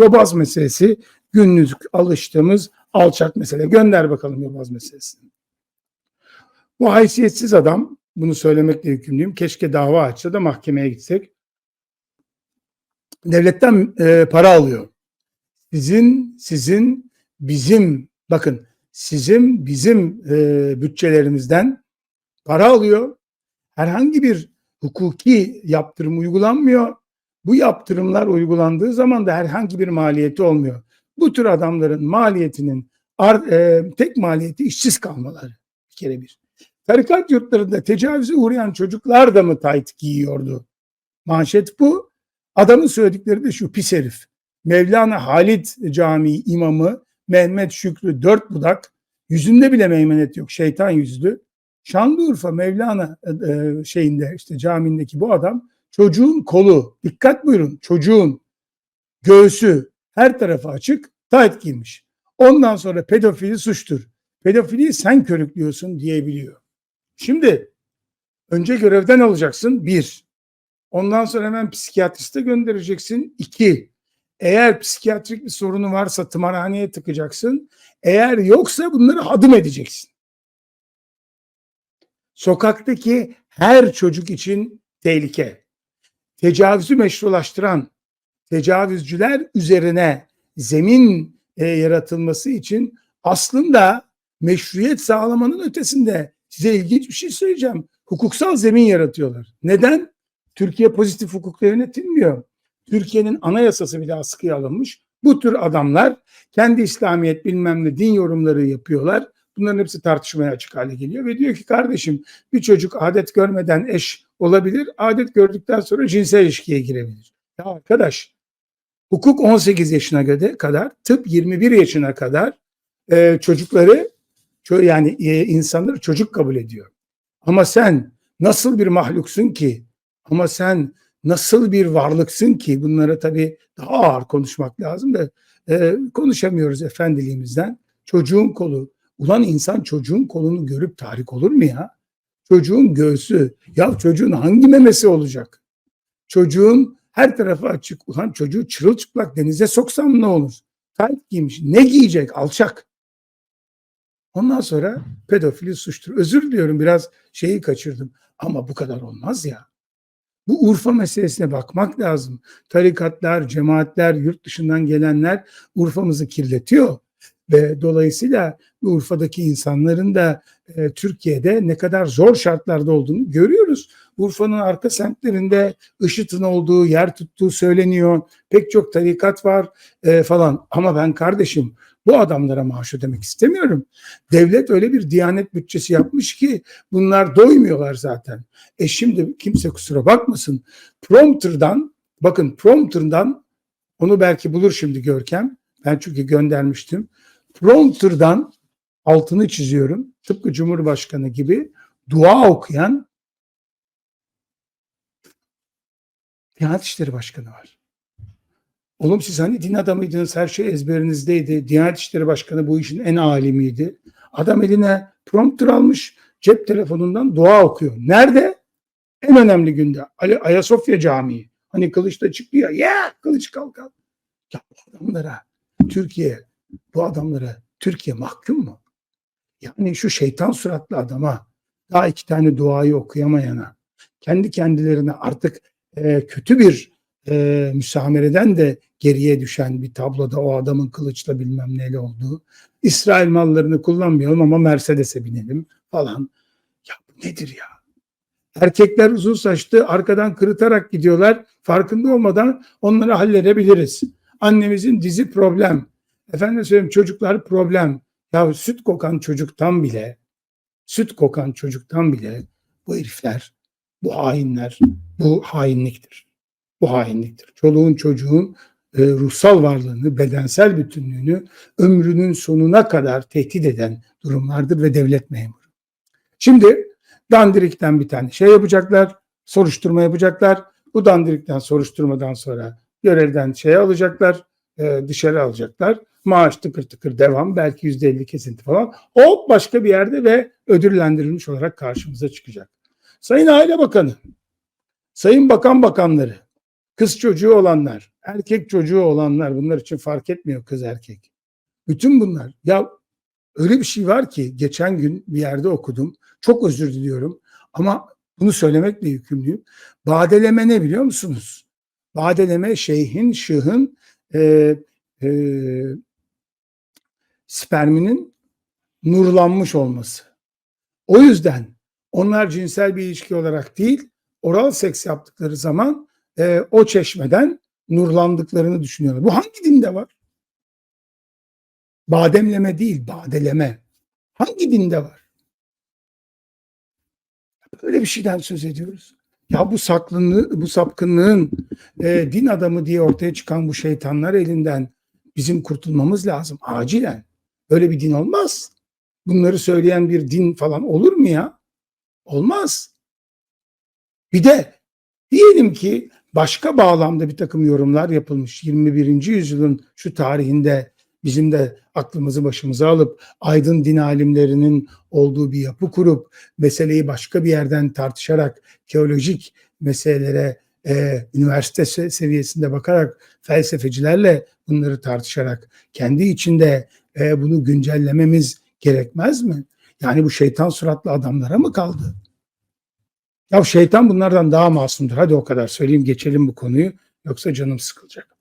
Yobaz meselesi günlük alıştığımız alçak mesele. Gönder bakalım yobaz meselesini. Bu haysiyetsiz adam, bunu söylemekle yükümlüyüm. Keşke dava açsa da mahkemeye gitsek. Devletten e, para alıyor. Sizin, sizin, bizim, bakın sizin, bizim e, bütçelerimizden para alıyor. Herhangi bir hukuki yaptırım uygulanmıyor. Bu yaptırımlar uygulandığı zaman da herhangi bir maliyeti olmuyor. Bu tür adamların maliyetinin ar- e, tek maliyeti işsiz kalmaları bir kere bir. Tarikat yurtlarında tecavüze uğrayan çocuklar da mı tayt giyiyordu? Manşet bu. Adamın söyledikleri de şu pis herif. Mevlana Halit Camii imamı Mehmet Şükrü dört budak yüzünde bile meymenet yok şeytan yüzlü. Şanlıurfa Mevlana e, şeyinde işte camindeki bu adam çocuğun kolu dikkat buyurun çocuğun göğsü her tarafı açık tayt giymiş. Ondan sonra pedofili suçtur. Pedofiliyi sen körüklüyorsun diyebiliyor. Şimdi önce görevden alacaksın bir. Ondan sonra hemen psikiyatriste göndereceksin iki. Eğer psikiyatrik bir sorunu varsa tımarhaneye tıkacaksın. Eğer yoksa bunları hadım edeceksin. Sokaktaki her çocuk için tehlike. Tecavüzü meşrulaştıran tecavüzcüler üzerine zemin e, yaratılması için aslında meşruiyet sağlamanın ötesinde size ilginç bir şey söyleyeceğim. Hukuksal zemin yaratıyorlar. Neden? Türkiye pozitif hukukla yönetilmiyor. Türkiye'nin anayasası bile askıya alınmış. Bu tür adamlar kendi İslamiyet bilmem ne din yorumları yapıyorlar. Bunların hepsi tartışmaya açık hale geliyor ve diyor ki kardeşim bir çocuk adet görmeden eş olabilir. Adet gördükten sonra cinsel ilişkiye girebilir. Ya arkadaş hukuk 18 yaşına kadar tıp 21 yaşına kadar e, çocukları ço- yani e, insanları çocuk kabul ediyor. Ama sen nasıl bir mahluksun ki? Ama sen nasıl bir varlıksın ki? Bunlara tabii daha ağır konuşmak lazım da e, konuşamıyoruz efendiliğimizden. Çocuğun kolu. Ulan insan çocuğun kolunu görüp tahrik olur mu ya? Çocuğun göğsü. Ya çocuğun hangi memesi olacak? Çocuğun her tarafı açık. Ulan çocuğu çırılçıplak denize soksam ne olur? Tayt giymiş. Ne giyecek? Alçak. Ondan sonra pedofili suçtur. Özür diliyorum biraz şeyi kaçırdım. Ama bu kadar olmaz ya. Bu Urfa meselesine bakmak lazım. Tarikatlar, cemaatler, yurt dışından gelenler Urfa'mızı kirletiyor. Ve dolayısıyla Urfa'daki insanların da e, Türkiye'de ne kadar zor şartlarda olduğunu görüyoruz. Urfa'nın arka semtlerinde IŞİD'in olduğu, yer tuttuğu söyleniyor. Pek çok tarikat var e, falan. Ama ben kardeşim bu adamlara maaş ödemek istemiyorum. Devlet öyle bir diyanet bütçesi yapmış ki bunlar doymuyorlar zaten. E şimdi kimse kusura bakmasın. Prompter'dan bakın prompter'dan onu belki bulur şimdi Görkem. Ben çünkü göndermiştim. Prompter'dan altını çiziyorum. Tıpkı Cumhurbaşkanı gibi dua okuyan Diyanet İşleri Başkanı var. Oğlum siz hani din adamıydınız, her şey ezberinizdeydi. Diyanet İşleri Başkanı bu işin en alimiydi. Adam eline prompter almış, cep telefonundan dua okuyor. Nerede? En önemli günde. Ali Ayasofya Camii. Hani kılıçta çıktı ya, ya kılıç kalkan. Ya adamlara Türkiye, bu adamlara Türkiye mahkum mu? Yani şu şeytan suratlı adama, daha iki tane duayı okuyamayana, kendi kendilerine artık e, kötü bir e, müsamereden de geriye düşen bir tabloda o adamın kılıçla bilmem neyle olduğu. İsrail mallarını kullanmayalım ama Mercedes'e binelim falan. Ya bu nedir ya? Erkekler uzun saçlı arkadan kırıtarak gidiyorlar. Farkında olmadan onları halledebiliriz. Annemizin dizi problem. Efendim söyleyeyim çocuklar problem. Ya süt kokan çocuktan bile süt kokan çocuktan bile bu herifler, bu hainler, bu hainliktir. Bu hainliktir. Çoluğun çocuğun e, ruhsal varlığını, bedensel bütünlüğünü ömrünün sonuna kadar tehdit eden durumlardır ve devlet memuru. Şimdi dandirikten bir tane şey yapacaklar, soruşturma yapacaklar. Bu dandirikten soruşturmadan sonra görevden şey alacaklar, e, dışarı alacaklar. Maaş tıkır tıkır devam, belki yüzde elli kesinti falan. Hop başka bir yerde ve ödüllendirilmiş olarak karşımıza çıkacak. Sayın Aile Bakanı, Sayın Bakan Bakanları, kız çocuğu olanlar, erkek çocuğu olanlar bunlar için fark etmiyor kız erkek. Bütün bunlar ya öyle bir şey var ki geçen gün bir yerde okudum. Çok özür diliyorum ama bunu söylemekle yükümlüyüm. Badeleme ne biliyor musunuz? Badeleme şeyhin, şıhın e, e, sperminin nurlanmış olması. O yüzden onlar cinsel bir ilişki olarak değil, oral seks yaptıkları zaman e, o çeşmeden nurlandıklarını düşünüyorlar. Bu hangi dinde var? Bademleme değil, badeleme. Hangi dinde var? Böyle bir şeyden söz ediyoruz. Ya bu saklını, bu sapkınlığın e, din adamı diye ortaya çıkan bu şeytanlar elinden bizim kurtulmamız lazım acilen. Öyle bir din olmaz. Bunları söyleyen bir din falan olur mu ya? Olmaz. Bir de diyelim ki başka bağlamda bir takım yorumlar yapılmış. 21. yüzyılın şu tarihinde bizim de aklımızı başımıza alıp aydın din alimlerinin olduğu bir yapı kurup meseleyi başka bir yerden tartışarak teolojik meselelere e, üniversite se- seviyesinde bakarak felsefecilerle bunları tartışarak kendi içinde e, bunu güncellememiz gerekmez mi? Yani bu şeytan suratlı adamlara mı kaldı? Ya şeytan bunlardan daha masumdur. Hadi o kadar söyleyeyim geçelim bu konuyu. Yoksa canım sıkılacak.